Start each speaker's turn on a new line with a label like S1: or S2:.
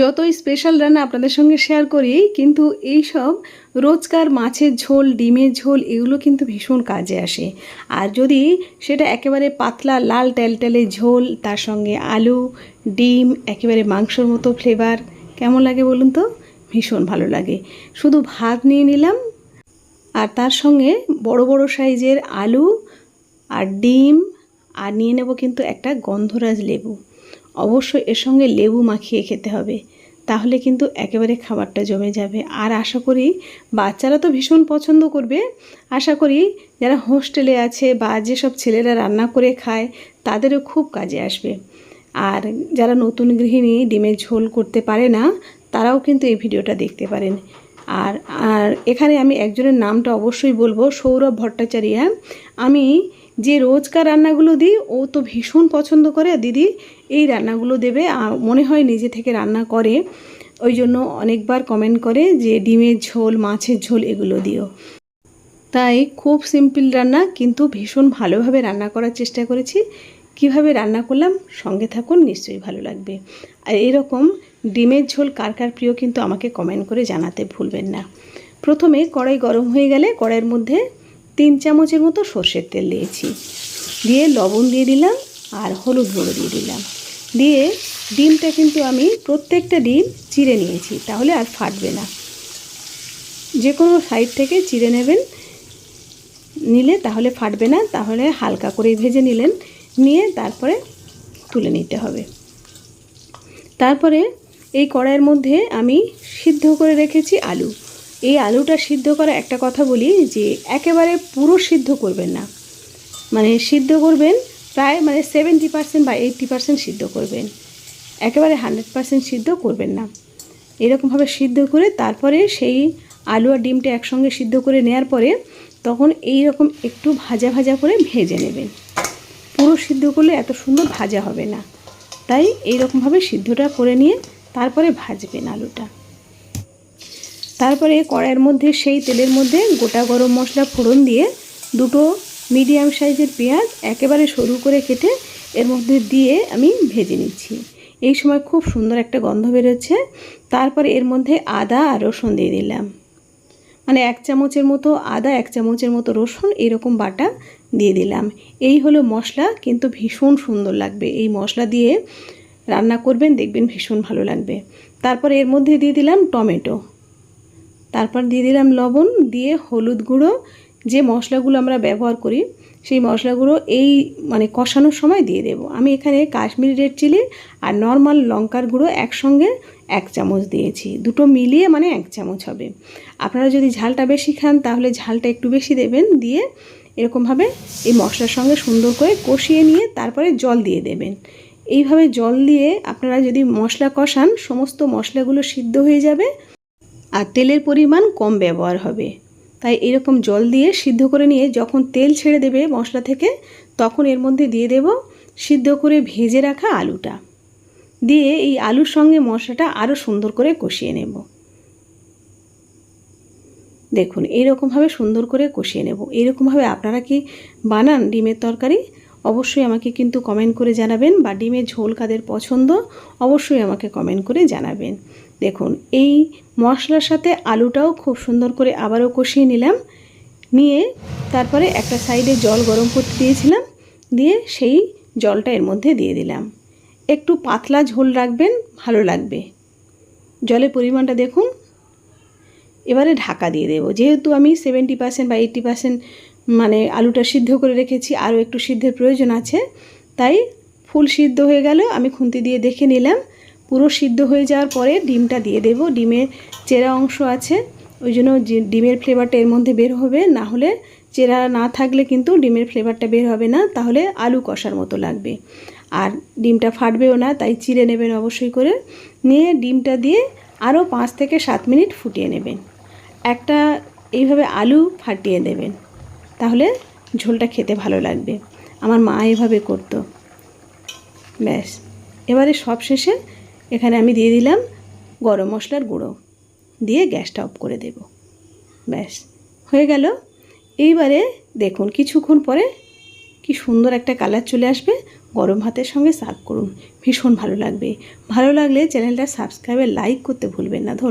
S1: যতই স্পেশাল রান্না আপনাদের সঙ্গে শেয়ার করি, কিন্তু এই সব রোজকার মাছের ঝোল, ডিমের ঝোল, এগুলো কিন্তু ভীষণ কাজে আসে। আর যদি সেটা একেবারে পাতলা, লাল টেলটেলে ঝোল, তার সঙ্গে আলু, ডিম, একেবারে মাংসর মতো ফ্লেভার কেমন লাগে বলুন তো? ভীষণ ভালো লাগে। শুধু ভাত নিয়ে নিলাম, আর তার সঙ্গে বড় বড় সাইজের আলু আর ডিম, আর নিয়ে নেব কিন্তু একটা গন্ধরাজ লেবু। অবশ্যই এর সঙ্গে লেবু মাখিয়ে খেতে হবে। তাহলে কিন্তু একেবারে খাবারটা জমে যাবে। আর আশা করি বাচ্চারা তো ভীষণ পছন্দ করবে। আশা করি যারা হোস্টেলে আছে বা যেসব ছেলেরা রান্না করে খায়, তাদেরও খুব কাজে আসবে। আর যারা নতুন গৃহিণী, ডিমের ঝোল করতে পারে না, তারাও কিন্তু এই ভিডিওটা দেখতে পারেন। আর আর এখানে আমি একজনের নামটা অবশ্যই বলব, সৌরভ ভট্টাচার্য। আমি যে রোজকার রান্নাগুলো দিই, ও তো ভীষণ পছন্দ করে। দিদি এই রান্নাগুলো দেবে মনে হয় নিজে থেকে রান্না করে। ওই জন্য অনেকবার কমেন্ট করে যে ডিমের ঝোল, মাছের ঝোল এগুলো দিও। তাই খুব সিম্পল রান্না, কিন্তু ভীষণ ভালোভাবে রান্না করার চেষ্টা করেছি। কীভাবে রান্না করলাম, সঙ্গে থাকুন, নিশ্চয়ই ভালো লাগবে। আর এরকম ডিমের ঝোল কার কার প্রিয় কিন্তু আমাকে কমেন্ট করে জানাতে ভুলবেন না। প্রথমে কড়াই গরম হয়ে গেলে, কড়াইয়ের মধ্যে তিন চামচের মতো সর্ষের তেল দিয়েছি। দিয়ে লবণ দিয়ে দিলাম আর হলুদ গুঁড়ো দিয়ে দিলাম। দিয়ে ডিমটা কিন্তু আমি প্রত্যেকটা ডিম চিড়ে নিয়েছি, তাহলে আর ফাটবে না। যে কোনো সাইড থেকে চিড়ে নেবেন, নিলে তাহলে ফাটবে না, তাহলে হালকা করে ভেজে নিলেন। নিয়ে তারপরে তুলে নিতে হবে। তারপরে এই কড়াইয়ের মধ্যে আমি সিদ্ধ করে রেখেছি আলু। এই আলুটা সিদ্ধ করা একটা কথা বলি যে একেবারে পুরো সিদ্ধ করবেন না। মানে সিদ্ধ করবেন প্রায় মানে সেভেন্টি পার্সেন্ট বা এইটটি পার্সেন্ট সিদ্ধ করবেন। একেবারে হান্ড্রেড পার্সেন্ট সিদ্ধ করবেন না। এরকমভাবে সিদ্ধ করে তারপরে সেই আলু আর ডিমটা একসঙ্গে সিদ্ধ করে নেওয়ার পরে তখন এই রকম একটু ভাজা ভাজা করে ভেজে নেবেন। পুরো সিদ্ধ করলে এত সুন্দর ভাজা হবে না। তাই এই রকমভাবে সিদ্ধটা করে নিয়ে তারপরে ভাজবেন আলুটা। তারপরে কড়াইয়ের মধ্যে সেই তেলের মধ্যে গোটা গরম মশলা ফোড়ন দিয়ে দুটো মিডিয়াম সাইজের পেঁয়াজ একেবারে সরু করে কেটে এর মধ্যে দিয়ে আমি ভেজে নিচ্ছি। এই সময় খুব সুন্দর একটা গন্ধ বেরোচ্ছে। তারপরে এর মধ্যে আদা আর রসুন দিয়ে দিলাম। মানে এক চামচের মতো আদা, এক চামচের মতো রসুন এরকম বাটা দিয়ে দিলাম। এই হলো মশলা, কিন্তু ভীষণ সুন্দর লাগবে। এই মশলা দিয়ে রান্না করবেন, দেখবেন ভীষণ ভালো লাগবে। তারপর এর মধ্যে দিয়ে দিলাম টমেটো। তারপর দিয়ে দিলাম লবণ, দিয়ে হলুদ গুঁড়ো, যে মশলাগুলো আমরা ব্যবহার করি, সেই মশলাগুলো এই মানে কষানোর সময় দিয়ে দেব। আমি এখানে কাশ্মীরি রেড চিলি আর নর্মাল লঙ্কার গুঁড়ো একসঙ্গে এক চামচ দিয়েছি। দুটো মিলিয়ে মানে এক চামচ হবে। আপনারা যদি ঝালটা বেশি খান, তাহলে ঝালটা একটু বেশি দেবেন, দিয়ে এরকমভাবে এই মশলার সঙ্গে সুন্দর করে কষিয়ে নিয়ে তারপরে জল দিয়ে দেবেন। এইভাবে জল দিয়ে আপনারা যদি মশলা কষান, সমস্ত মশলাগুলো সিদ্ধ হয়ে যাবে। আর তেলের পরিমাণ কম ব্যবহার হবে। তাই এরকম জল দিয়ে সিদ্ধ করে নিয়ে যখন তেল ছেড়ে দেবে মশলা থেকে, তখন এর মধ্যে দিয়ে দেব সিদ্ধ করে ভেজে রাখা আলুটা। দিয়ে এই আলুর সঙ্গে মশলাটা আরও সুন্দর করে কষিয়ে নেব। দেখুন এইরকমভাবে সুন্দর করে কষিয়ে নেব। এইরকমভাবে আপনারা কি বানান ডিমের তরকারি? অবশ্যই আমাকে কিন্তু কমেন্ট করে জানাবেন বা ডিমের ঝোল কাদের পছন্দ? অবশ্যই আমাকে কমেন্ট করে জানাবেন। দেখুন, এই মশলার সাথে আলুটাও খুব সুন্দর করে আবারও কষিয়ে নিলাম। নিয়ে তারপরে একটা সাইডে জল গরম করতে দিয়েছিলাম, দিয়ে সেই জলটা এর মধ্যে দিয়ে দিলাম। একটু পাতলা ঝোল রাখবেন, ভালো লাগবে। জলের পরিমাণটা দেখুন। এবারে ঢাকা দিয়ে দেবো। যেহেতু আমি সেভেন্টি পার্সেন্ট বা এইট্টি পার্সেন্ট মানে আলুটা সিদ্ধ করে রেখেছি, আরও একটু সিদ্ধের প্রয়োজন আছে, তাই ফুল সিদ্ধ হয়ে গেল, আমি খুন্তি দিয়ে দেখে নিলাম। পুরো সিদ্ধ হয়ে যাওয়ার পরে ডিমটা দিয়ে দেব। ডিমের চেরা অংশ আছে, ওই জন্য ডিমের ফ্লেভারটা এর মধ্যে বের হবে। না হলে চেরা না থাকলে কিন্তু ডিমের ফ্লেভারটা বের হবে না, তাহলে আলু কষার মতো লাগবে। আর ডিমটা ফাটবেও না, তাই চিড়ে নেবেন অবশ্যই করে। নিয়ে ডিমটা দিয়ে আরও পাঁচ থেকে সাত মিনিট ফুটিয়ে নেবেন। একটা এইভাবে আলু ফাটিয়ে দেবেন, তাহলে ঝোলটা খেতে ভালো লাগবে। আমার মা এভাবে করতো। ব্যাস। এবারে সব শেষে এখানে আমি দিয়ে দিলাম গরম মশলার গুঁড়ো। দিয়ে গ্যাসটা অফ করে দেব। ব্যাস, হয়ে গেল। এইবারে দেখুন, কিছুক্ষণ পরে কি সুন্দর একটা কালার চলে আসবে। গরম ভাতের সঙ্গে সার্ভ করুন। ভীষণ ভালো লাগবে। ভালো লাগলে চ্যানেলটা সাবস্ক্রাইব লাইক করতে ভুলবেন না। ধন্যবাদ।